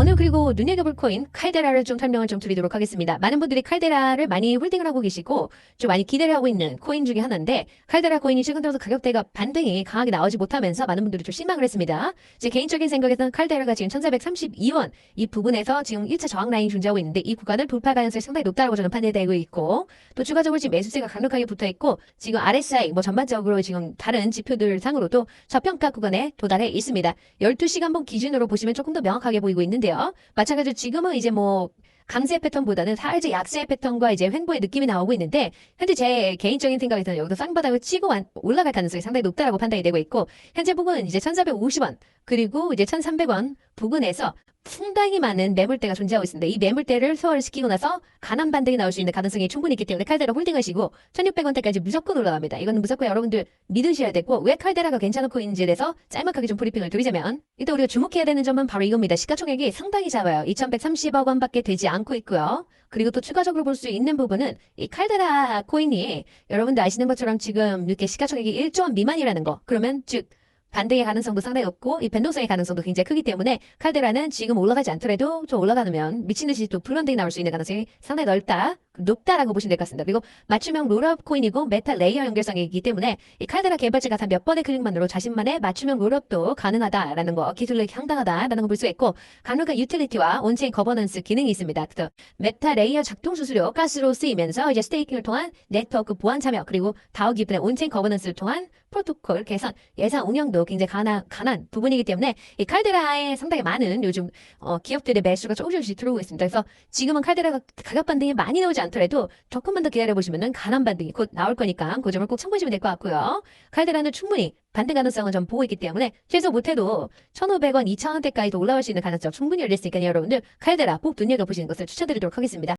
오늘 그리고 눈여겨볼 코인 칼데라를 좀 설명을 좀 드리도록 하겠습니다. 많은 분들이 칼데라를 많이 홀딩을 하고 계시고 좀 많이 기대를 하고 있는 코인 중에 하나인데 칼데라 코인이 최근 들어서 가격대가 반등이 강하게 나오지 못하면서 많은 분들이 좀 실망을 했습니다. 제 개인적인 생각에서는 칼데라가 지금 1432원 이 부분에서 지금 1차 저항 라인이 존재하고 있는데 이 구간을 돌파 가능성이 상당히 높다고 저는 판단되고 있고 또 추가적으로 지금 매수세가 강력하게 붙어 있고 지금 RSI 뭐 전반적으로 지금 다른 지표들 상으로도 저평가 구간에 도달해 있습니다. 12시간봉 기준으로 보시면 조금 더 명확하게 보이고 있는데 요. 마찬가지로 지금은 이제 뭐 강세 패턴보다는 살짝 약세 패턴과 이제 횡보의 느낌이 나오고 있는데 현재 제 개인적인 생각에서는 여기서 쌍바닥을 치고 완- 올라갈 가능성이 상당히 높다라고 판단이 되고 있고 현재 부근 이제 1,450원 그리고 이제 1,300원 부근에서 상당히 많은 매물대가 존재하고 있습니다. 이 매물대를 소화를 시키고 나서 강한 반등이 나올 수 있는 가능성이 충분히 있기 때문에 칼데라 홀딩하시고 1,600원대까지 무조건 올라갑니다. 이거는 무조건 여러분들 믿으셔야 되고 왜 칼데라가 괜찮은 코인지에 대해서 짤막하게 좀 브리핑을 드리자면 일단 우리가 주목해야 되는 점은 바로 이겁니다. 시가총액이 상당히 작아요. 2,130억 원밖에 되지 않고 있고요. 그리고 또 추가적으로 볼 수 있는 부분은 이 칼데라 코인이 여러분들 아시는 것처럼 지금 이렇게 시가총액이 1조 원 미만이라는 거. 그러면 즉 반등의 가능성도 상당히 높고 이 변동성의 가능성도 굉장히 크기 때문에 칼데라는 지금 올라가지 않더라도 좀 올라가면 미친 듯이 또 불안등이 나올 수 있는 가능성이 상당히 넓다, 높다라고 보시면 될 것 같습니다. 그리고 맞춤형 롤업 코인이고 메타 레이어 연결성이기 때문에 이 칼데라 개발자가 단 몇 번의 클릭만으로 자신만의 맞춤형 롤업도 가능하다라는 거, 기술력이 상당하다라는 걸 볼 수 있고 강력한 유틸리티와 온체인 거버넌스 기능이 있습니다. 그래서 메타 레이어 작동 수수료 가스로 쓰이면서 이제 스테이킹을 통한 네트워크 보안 참여 그리고 다우 기반의 온체인 거버넌스를 통한 프로토콜 개선 예산 운영도 굉장히 가난, 가난 부분이기 때문에 이 칼데라에 상당히 많은 요즘 어, 기업들의 매수가 조금씩 들어오고 있습니다. 그래서 지금은 칼데라가 가격 반등이 많이 나오지 않 더라도 조금만 더 기다려 보시면은 가난 반등이 곧 나올 거니까 그 점을 꼭 참고하시면 될 것 같고요. 칼데라는 충분히 반등 가능성을 좀 보고 있기 때문에 최소 못해도 1,500원, 2,000원대까지도 올라갈 수 있는 가능성 충분히 열려 있으니까 여러분들 칼데라 꼭 눈여겨 보시는 것을 추천드리도록 하겠습니다.